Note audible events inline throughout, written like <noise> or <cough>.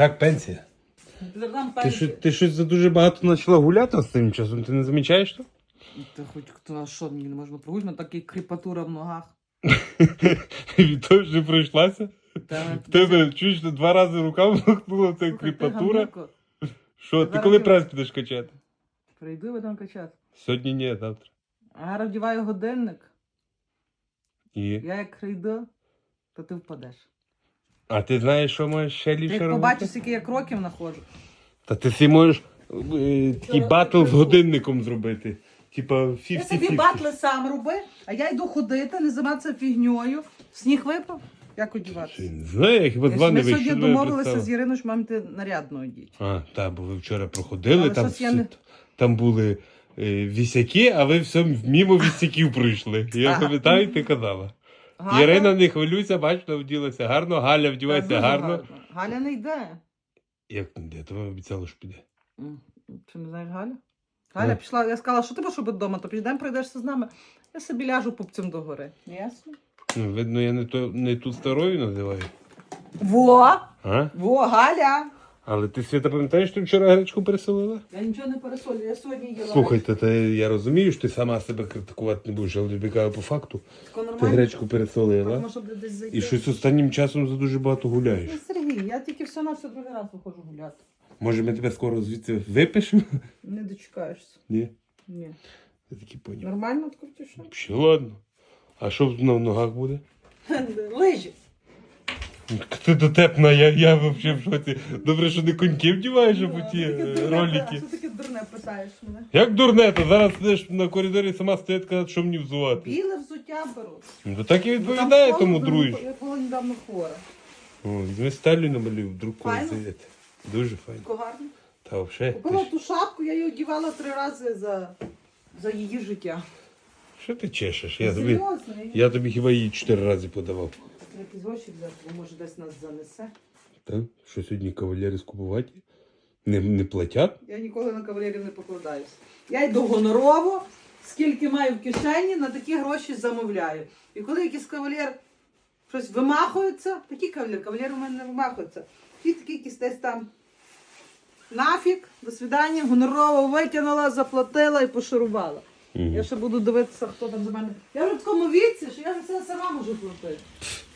Так, пенсія. Там Ти, що, ти щось за дуже багато почала гуляти останнім часом, ти не замічаєш то? Та хоч хто, а що мені не можна прогулювати, мене така кріпатура в ногах. <laughs> Від того, що пройшлася? Та, В тебе чуєш, що два рази рука вмахнула, це Слухай, ти кріпатура. Що, ти Зараз коли ти- прес підеш качати? Прийду і будемо качати. Сьогодні ні, завтра. А я вдіваю годинник. І... Я як прийду, то ти впадеш. А ти знаєш, що можеш ще Ти ліпше як робити? побачиш, скільки я кроків знаходжу. Та ти всі можеш е, такий батл з годинником зробити. Типа Ти собі 50-50. батли сам роби, а я йду ходити, не займатися фігньою. Сніг випав, як одіватися? Не знаю, я хіба з Ми сьогодні домовилися з Іриною, що маємо йти нарядно одіть. А, так, бо ви вчора проходили, Але там, щось я всі- не- там були е, вісяки, а ви все мімо вісяків пройшли. Я пам'ятаю, ти казала. Галя- Ірина, не хвилюйся, бачно, вділася гарно, Галя вдівається гарно. Галя не йде. Як не йде? То ви обіцяли, що піде. Чи не знаєш Галя? Галя Е. пішла, я сказала, що ти будеш робити вдома, то підемо прийдешся з нами. Я собі ляжу пупцем догори. Ясно? Ну, видно, я не, то, не ту старою називаю. Во! А? Во, Галя! Але ти Свята, пам'ятаєш, що вчора гречку переселила? Я нічого не пересолю, я сьогодні їла. Слухайте, та я розумію, що ти сама себе критикувати не будеш, але тобі кажу по факту. Ти гречку пересолила. Десь зайти. І щось останнім часом за дуже багато гуляєш. Ну, Сергій, я тільки все на все другий раз виходжу гуляти. Може, ми тебе скоро звідси випишемо? Не дочекаєшся. Ні. Ні. Я такий поняв. Нормально відкрути що? Ще ладно. А що на ногах буде? <laughs> Лижі. Ти дотепна, я, я взагалі в шоці. Добре, що не коньки вдіваєш, або ті е, Що таке дурне питаєш мене? Як дурне, то зараз сидиш на коридорі сама стоїть казати, що мені взувати. Біле взуття беру. Ну, то так і відповідає тому дружі. Я була недавно хвора. О, візьми стелю намалюй, вдруг Файно? зайдете. Дуже файно. Тако. Та взагалі. Купила ту шапку, я її одягала три рази за, за її життя. Що ти чешеш? Я тобі, Серйозно, я тобі хіба її чотири рази подавав. Якісь гроші взяти, бо може десь нас занесе. Так? Що сьогодні кавалери скупувати? Не, не платять? Я ніколи на кавалерів не покладаюся. Я йду гонорово, скільки маю в кишені, на такі гроші замовляю. І коли якийсь кавалер щось вимахується, такий кавалер, кавалер у мене не вимахується. Ті такі якісь десь там. Нафіг, до свидання, гонорово витягнула, заплатила і пошарувала. Я ще буду дивитися, хто там за мене. Я вже в такому віці, що я за це сама можу платити.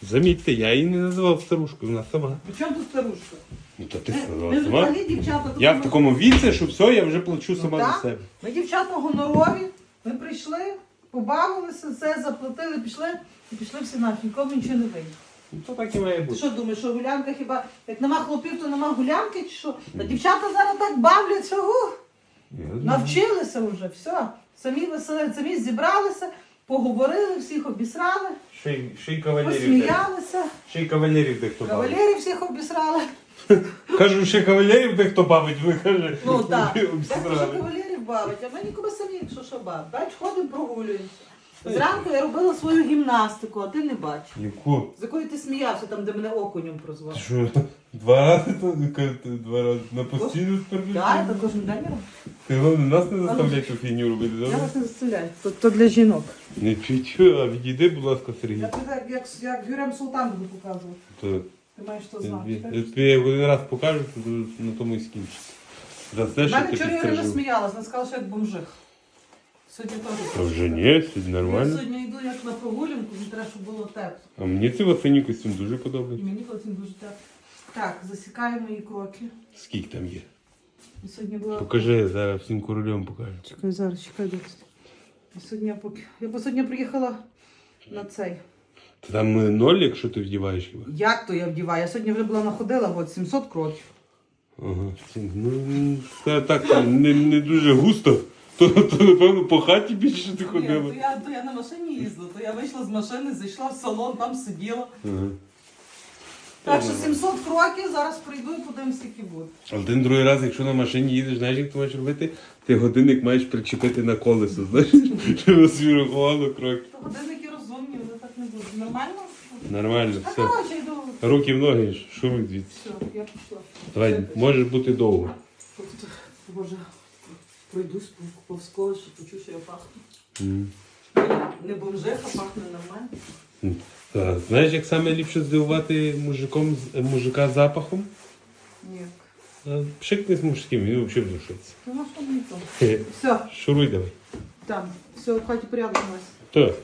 Замітьте, я її не називав старушкою, вона сама. При чому тут старушка? Ну, то ти Ми сказала ж сама. взагалі дівчата. Я в такому- віці, що все, я вже плачу сама Ну, за себе. Ми дівчата гонорові, ми прийшли, побавилися, все заплатили, пішли і пішли всі нафіг, нікому нічого не вийде. Ну, то так і має Ти бути. що думаєш, що гулянка хіба як нема хлопів, то нема гулянки чи що? Та дівчата зараз так бавляться, ух, Я знаю. навчилися вже, все. Самі весели, самі зібралися, поговорили, всіх обісрали, Ще й- Ще й кавалерів. де- посміялися, Ще й кавалерів дехто бавить. кавалерів всіх обісрали. <laughs> Кажу, ще кавалерів дехто бавить, ви каже. Ну так, так обсрали. кавалерів бавить, а ми ніколи самі, якщо що бавить. Бач, ходимо, прогулюємося. Зранку я робила свою гімнастику, а ти не бачиш. Яку? З якої ти сміявся, там, де мене окунем Ти прозвав. що, два рази то два рази на постійну Так, так кожен день роблю. Ти головне нас не заставляй цю фігню робити, Я добре? вас не заставляю. То, то для жінок. Не чую, а відійди, будь ласка, Сергій. Я тобі так, як, як Гюрем Султан буду показувати. То, Ти маєш то знати. я тобі як один раз покажу, то на тому і скінчиться. За У що мене ти вчора підтримав. сміялась, вона сказала, що як бомжих. Сьогодні теж. Вже ні, сьогодні Я нормально. сьогодні йду як на прогулянку, мені треба, щоб було тепло. А мені цей осінній костюм дуже І подобається. мені потім дуже тепло. Так, засікаю мої кроки. Скільки там є? І Сьогодні була Покажи, зараз всім королем покажу. Чекай, зараз, чекай, досить. Сьогодні я поки. Я б сьогодні приїхала на цей. Та Там е, ноль, якщо ти вдіваєш його. Як то я вдіваю? Я сьогодні вже була находила, от 700 кроків. Ага. Ну, це так не, не дуже густо. То, то, напевно, по хаті більше ти Ні, ходила. то я, то я на машині їздила, то я вийшла з машини, зайшла в салон, там сиділа. Ага. Так що 700 кроків, зараз прийду і подивимось, скільки буде. А один другий раз, якщо на машині їдеш, знаєш, як ти маєш робити? Ти годинник маєш причепити на колесо, знаєш, щоб рахувало кроки. То годинники розумні, вони так не будуть. Нормально? Нормально, А все. коротше, йду. Руки в ноги, шумить звідси. Все, я пішла. Давай, може бути довго. Боже, пройдусь повз когось, що почу, що я пахну. Mm. Не бомжеха, пахне нормально. Та, Знаєш, як саме ліпше здивувати мужиком, з- мужика запахом? Ні. А Пшикни з мужським, він взагалі вдушиться. Ну, а що мені то? Все, Шуруй давай. там, все, в хаті порядок у нас. То,